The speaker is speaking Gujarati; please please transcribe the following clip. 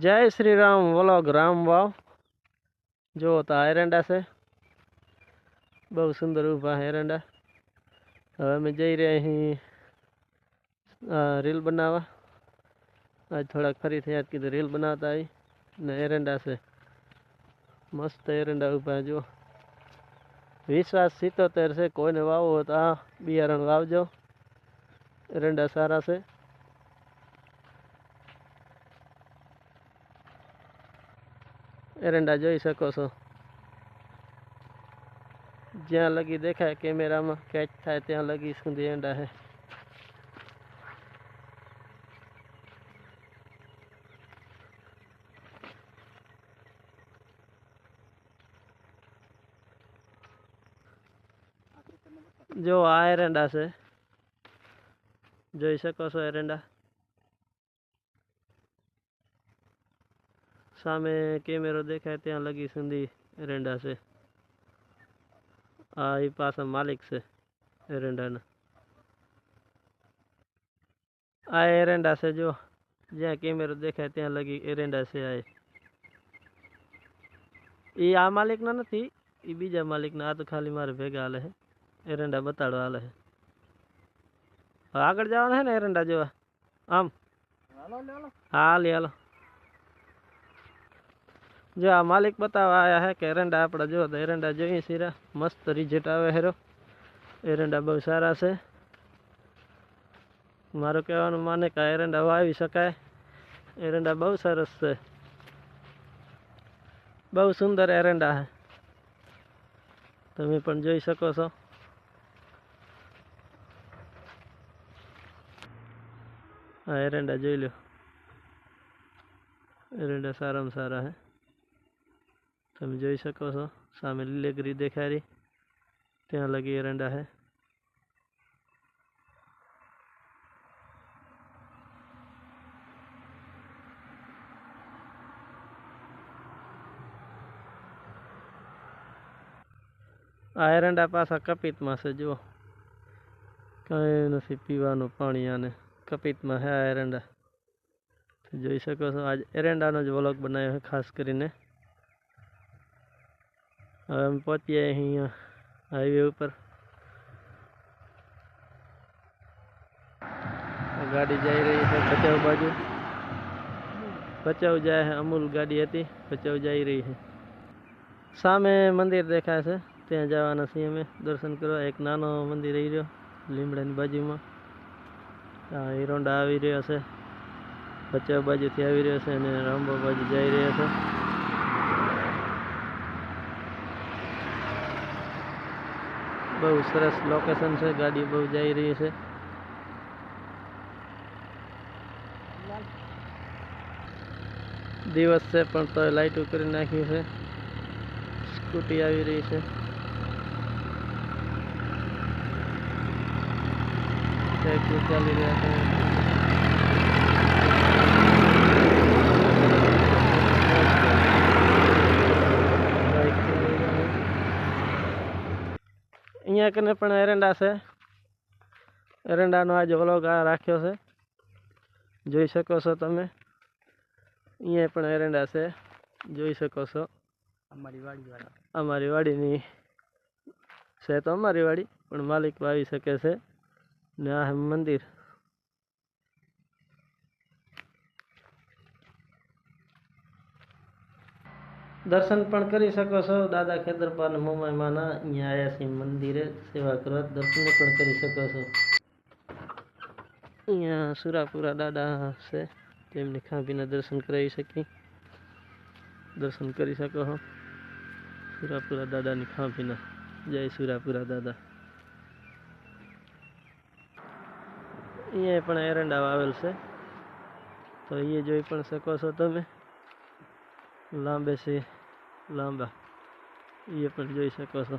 जय श्री राम व्लॉग राम वाव जो होता है एरेंडा से बहुत सुंदर रूपा है एरेंडा हम मैं जा रहे हैं रील बनावा आज थोड़ा फरी थे याद की तो रील बनाता है ना एरेंडा से मस्त एरेंडा रूपा जो विश्वास सीतोतेर से कोई ने वाव होता बियारण वाव जो एरेंडा सारा से रंडा जो ही सको सो जहाँ लगी देखा कि मेरा कैच था त्या लगी सूंदी अंडा है जो आ रंडा से जो ही सको सो रंडा सामे के मेरो देखा है त्या लगी सिंधी रेंडा से आई पास मालिक से रेंडा ने आए रेंडा से जो जहाँ के देखा है त्या लगी रेंडा से आए ये आ मालिक ना थी ये बीजा मालिक ना तो खाली मारे भेगा वाले है एरेंडा बताड़ वाले है आगे जावा है ना एरेंडा जो आम हाँ ले लो જો આ માલિક બતાવવા આવ્યા હે કે એરંડા આપણા જો તો એરંડા જોઈએ સીરા મસ્ત રિઝટ આવે હેરો એરંડા બહુ સારા છે મારું કહેવાનું માને કે એરંડા વાવી શકાય એરંડા બહુ સરસ છે બહુ સુંદર એરંડા હે તમે પણ જોઈ શકો છો હા એરંડા જોઈ લો એરંડા સારામાં સારા હે અમે જોઈ શકો છો સામે લીલે ગરી દેખાયરી તે લાગે અરેંડા છે આ અરેંડા પાસે કપિતમાં સજો કાય નસી પીવાનો પાણી આને કપિતમાં હે અરેંડા જોઈ શકો છો આજ અરેંડા નો જ વ્લોગ બનાયો છે ખાસ કરીને હવે અમે પહોંચી જાય અહીંયા હાઈવે ઉપર ગાડી જઈ રહી છે ભચાઉ બાજુ ભચાઉ જાય છે અમૂલ ગાડી હતી ભચાઉ જઈ રહી છે સામે મંદિર દેખાય છે ત્યાં જવાના છીએ અમે દર્શન કરવા એક નાનો મંદિર રહી રહ્યો લીમડાની બાજુમાં આ હિરોંડા આવી રહ્યો છે ભચાઉ બાજુથી આવી રહ્યો છે અને રામબા બાજુ જઈ રહ્યો છે बहुत सरस लोकेशन से गाड़ी बहुत जा रही है दिवस से तो लाइट उकर नाखी से स्कूटी आ रही है चली रहा है બંને કને પણ એરંડા છે એરંડાનો આજે વ્લોગ આ રાખ્યો છે જોઈ શકો છો તમે અહીંયા પણ એરંડા છે જોઈ શકો છો અમારી વાડી અમારી વાડીની છે તો અમારી વાડી પણ માલિક વાવી શકે છે ને આ મંદિર દર્શન પણ કરી શકો છો દાદા ખેતરપાન મોમાયમાના અહીંયા આવ્યા છે મંદિરે સેવા કરવા દર્શન પણ કરી શકો છો અહીંયા સુરાપુરા દાદા છે જેમને ખાંભીના દર્શન કરાવી શકી દર્શન કરી શકો છો સુરાપુરા દાદાની ખાંભીના જય સુરાપુરા દાદા અહીંયા પણ એરંડા આવેલ છે તો એ જોઈ પણ શકો છો તમે લાંબે છે લાંબા એ પણ જોઈ શકો છો